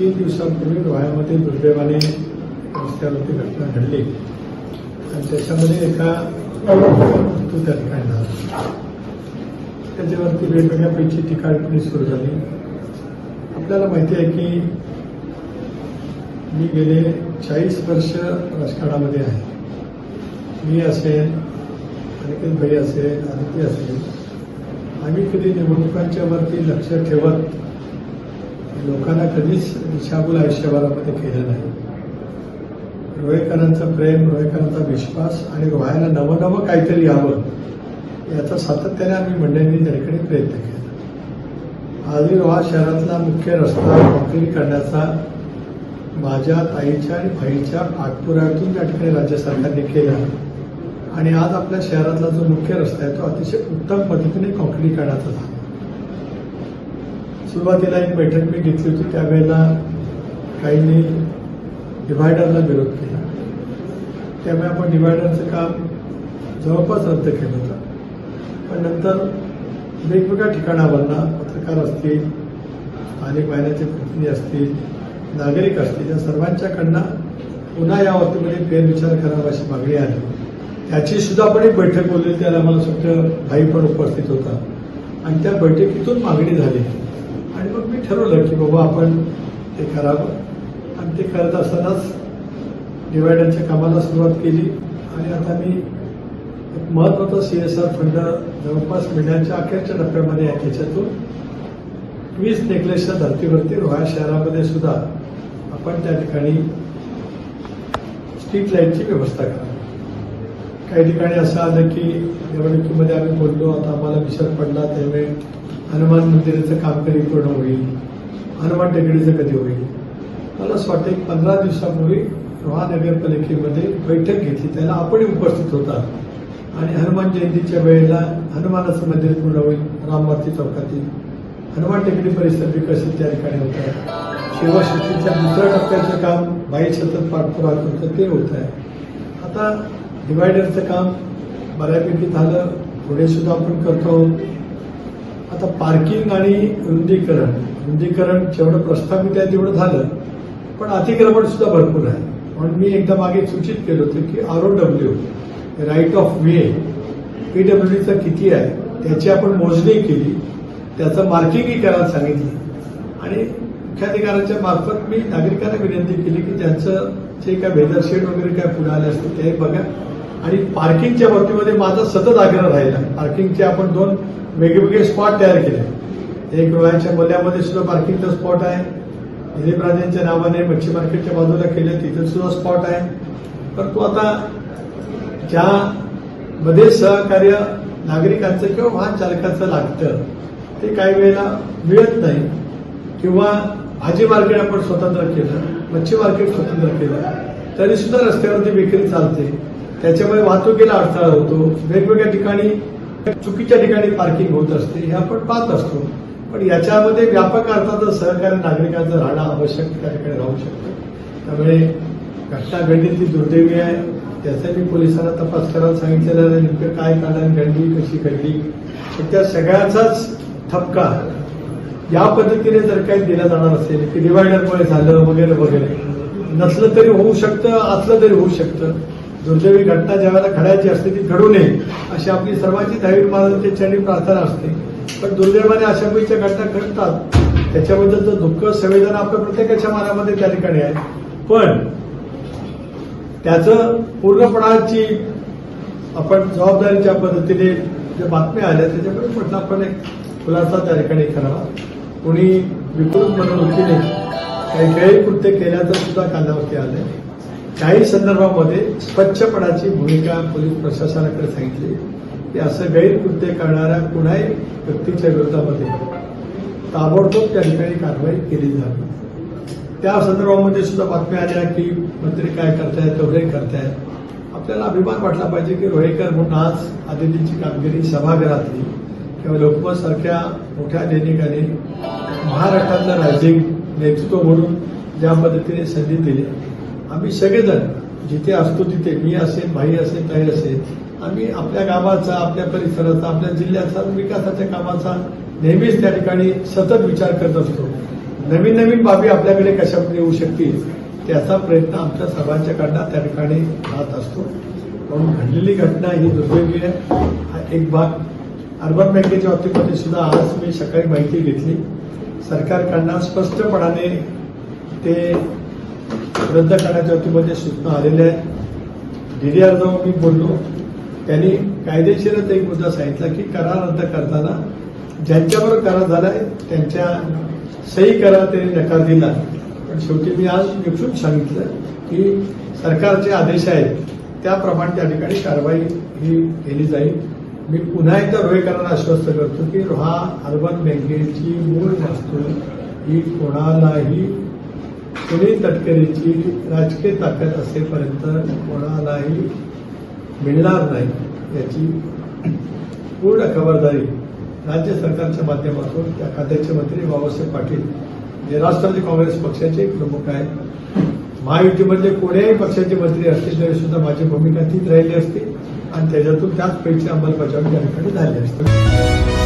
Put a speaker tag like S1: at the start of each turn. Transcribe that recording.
S1: तीन दिवसांपूर्वी डोळ्यामध्ये दुर्दैवाने रस्त्यावरती घटना घडली. आणि त्याच्यामध्ये एका मृत्यू त्या ठिकाणी झाला त्याच्यावरती वेगवेगळ्यापैकी टीका सुरू झाली. आपल्याला माहिती आहे की मी गेले चाळीस वर्ष राजकारणामध्ये आहे. मी असेल अनिकेत भाई असेल आदित्य असेल आम्ही कधी निवडणुकांच्या वरती लक्ष ठेवत लोकांना कधीच दिशाभूल आयुष्यभरामध्ये केलं नाही. रोहेकरांचं प्रेम रोहेकरांचा विश्वास आणि रोहायला नवं नवं काहीतरी यावं याचा सातत्याने आम्ही मंडळींनी त्याकडे प्रयत्न केला. आजही रोहा शहरातला मुख्य रस्ता कॉन्क्रीट करण्याचा माझ्या ताईच्या आणि भाईच्या पाठपुराव्यातून त्या ठिकाणी राज्य सरकारने केला. आणि आज आपल्या शहरातला जो मुख्य रस्ता आहे तो अतिशय उत्तम पद्धतीने कॉन्क्रीट करण्याचा झाला. सुरुवातीला एक बैठक मी घेतली होती त्यावेळेला काहींनी डिव्हायडरला विरोध केला. त्यामुळे आपण डिव्हायडरचं काम जवळपास रद्द केलं होतं. पण नंतर वेगवेगळ्या ठिकाणावरनं पत्रकार असतील स्थानिक महिन्याचे प्रतिनिधी असतील नागरिक असतील या सर्वांच्याकडनं पुन्हा या बाबतीमध्ये फेरविचार करावा अशी मागणी आली त्याची सुद्धा आपण एक बैठक बोलली त्याला मला सुद्धा भाई पण उपस्थित होता. आणि त्या बैठकीतून मागणी झाली. ठरवलं की बाबा आपण ते करावं. आणि ते करत असतानाच डिवायडरच्या कामाला सुरुवात केली. आणि आता मी एक महत्त्वाचा सी एस आर फंड जवळपास महिन्याच्या अखेरच्या टप्प्यामध्ये आहे. त्याच्यातून वीस नेकलेसच्या धर्तीवरती रोहा शहरामध्ये सुद्धा आपण त्या ठिकाणी स्ट्रीट लाईटची व्यवस्था करा काही ठिकाणी असं आलं की निवडणुकीमध्ये आम्ही बोललो आता आम्हाला विसर पडला त्यावेळी हनुमान मंदिराचं काम कधी पूर्ण होईल? हनुमान टेकडीचं कधी होईल? मला असं वाटतं एक पंधरा दिवसापूर्वी रोहा नगरपालिकेमध्ये बैठक घेतली. त्याला आपण उपस्थित होता. आणि हनुमान जयंतीच्या वेळेला हनुमानाचं मंदिर पूर्ण होईल राममाती चौकातील. हनुमान टेकडी परिसर विकसित त्या ठिकाणी होत आहे. शिवशक्तीच्या दुसऱ्या टप्प्याचं काम बाई सतत पाठपुरा करतं ते होत आहे. आता डिवायडरचं काम बऱ्यापैकी झालं. पुढे सुद्धा आपण करतो. आता पार्किंग आणि रुंदीकरण रुंदीकरण जेवढं प्रस्थापित आहे तेवढं झालं पण अतिक्रमण सुद्धा भरपूर आहे. म्हणून मी एकदा मागे सूचित केलं होतं की R O W right of way पीडब्ल्यूडीचं किती आहे त्याची आपण मोजणी केली त्याचं मार्किंगही करायला सांगितलं. आणि मुख्याधिकाऱ्यांच्या मार्फत मी नागरिकांना विनंती केली की त्यांचं जे काय वेदर शेड वगैरे काय पुढे आले असतील ते बघा. आणि पार्किंगच्या बाबतीमध्ये माझा सतत आग्रह राहिला. पार्किंगचे आपण दोन वेगवेगळे स्पॉट तयार केले. एक रोह्याच्या मल्यामध्ये सुद्धा पार्किंगचा स्पॉट आहे. दिलीप राजेंच्या नावाने मच्छी मार्केटच्या बाजूला केले तिथे सुद्धा स्पॉट आहे. परंतु आता ज्या मध्ये सहकार्य नागरिकांचं किंवा वाहन चालकाचं लागतं ते काही वेळेला मिळत नाही. किंवा भाजी मार्केट आपण स्वतंत्र केलं मच्छी मार्केट स्वतंत्र केलं तरी सुद्धा रस्त्यावरती विक्री चालते. त्याच्यामुळे वाहतुकीला अडथळा होतो. वेगवेगळ्या ठिकाणी चुकीच्या ठिकाणी पार्किंग होत असते हे आपण पाहत असतो. पण याच्यामध्ये व्यापक अर्थाचं सहकार्य नागरिकांचं राहणं आवश्यक त्या ठिकाणी राहू शकतं. त्यामुळे घटना घडली ती दुर्दैवी आहे. त्याचा मी पोलिसांना तपास करायला सांगितलेलं आहे नेमकं काय कारण घडली कशी घडली. पण त्या सगळ्याचाच ठपका या पद्धतीने जर काही दिला जाणार असेल की डिवायडरमुळे झालं वगैरे वगैरे. नसलं तरी होऊ शकतं असलं तरी होऊ शकतं. दुर्दैवी घटना ज्यावेळेला घडायची असते ती घडू नये अशी आपली सर्वांची धार्मिक महाराजांच्या चरणी प्रार्थना असते. पण दुर्दैवाने अशा पैकी घटना घडतात त्याच्याबद्दल जर दुःख संवेदना आपल्या प्रत्येकाच्या मनामध्ये त्या ठिकाणी आहे. पण त्याचं पूर्णपणाची आपण जबाबदारीच्या पद्धतीने ज्या बातम्या आल्या त्याच्याकडे म्हटलं आपण एक खुलासा त्या ठिकाणी करावा. कोणी विकृत मनोवृत्तीने काही गैरकृत्य केल्याचं सुद्धा कानावरती आहे काही संदर्भामध्ये स्वच्छपणाची भूमिका पोलीस प्रशासनाकडे सांगितली. की असं गैरकृत्य करणाऱ्या कुणाही व्यक्तीच्या विरोधामध्ये ताबडतोब त्या ठिकाणी कारवाई केली जावी त्या संदर्भामध्ये सुद्धा बातम्या आल्या की मंत्री काय करतायत तेवढे करतायत. आपल्याला अभिमान वाटला पाहिजे की रोहेकर म्हणून आज आदितीची कामगिरी सभागृहातली. किंवा लोकमत सारख्या मोठ्या दैनिकाने महाराष्ट्रातलं रायझिंग नेतृत्व म्हणून ज्या पद्धतीने संधी दिली आम्ही सगळेजण जिथे असतो तिथे मी असेल भाई असेल ताई असेल आम्ही आपल्या गावाचा आपल्या परिसराचा आपल्या जिल्ह्याचा विकासाच्या कामाचा नेहमीच त्या ठिकाणी सतत विचार करत असतो. नवीन नवीन बाबी आपल्याकडे कशामध्ये येऊ शकतील त्याचा प्रयत्न आमच्या सर्वांच्या कडनं त्या ठिकाणी राहत असतो. म्हणून घडलेली घटना ही दुर्दैवी आहे. हा एक भाग अर्बन बँकेच्या बाबतीमध्ये सुद्धा आज मी सकाळी माहिती घेतली. सरकारकडनं स्पष्टपणाने ते रद्द करण्याच्या वतीमध्ये सूचना आलेल्या आहेत डीडीआर जाऊन मी बोललो. त्यांनी कायदेशीरच एक मुद्दा सांगितला की करार रद्द करताना ज्यांच्यावर करार झालाय त्यांच्या सही करा त्यांनी नकार दिला. पण शेवटी मी आज निपटून सांगितलं की सरकारचे आदेश आहेत त्याप्रमाणे त्या ठिकाणी कारवाई ही केली जाईल. मी पुन्हा एकदा रोहेकरांना आश्वस्त करतो की हा अर्बन बँकेची मूळ वस्तू ही कोणालाही सुनील तटकरीची राजकीय ताकद असेपर्यंत कोणालाही मिळणार नाही याची पूर्ण खबरदारी राज्य सरकारच्या माध्यमातून त्या खात्याचे मंत्री बाबासाहेब पाटील जे राष्ट्रवादी काँग्रेस पक्षाचे प्रमुख आहेत. महायुतीमधले कोणत्याही पक्षाचे मंत्री असतील तरी सुद्धा माझी भूमिका तीच राहिली असती आणि त्याच्यातून त्याच पैकी अंमलबजावणी या झाली असते.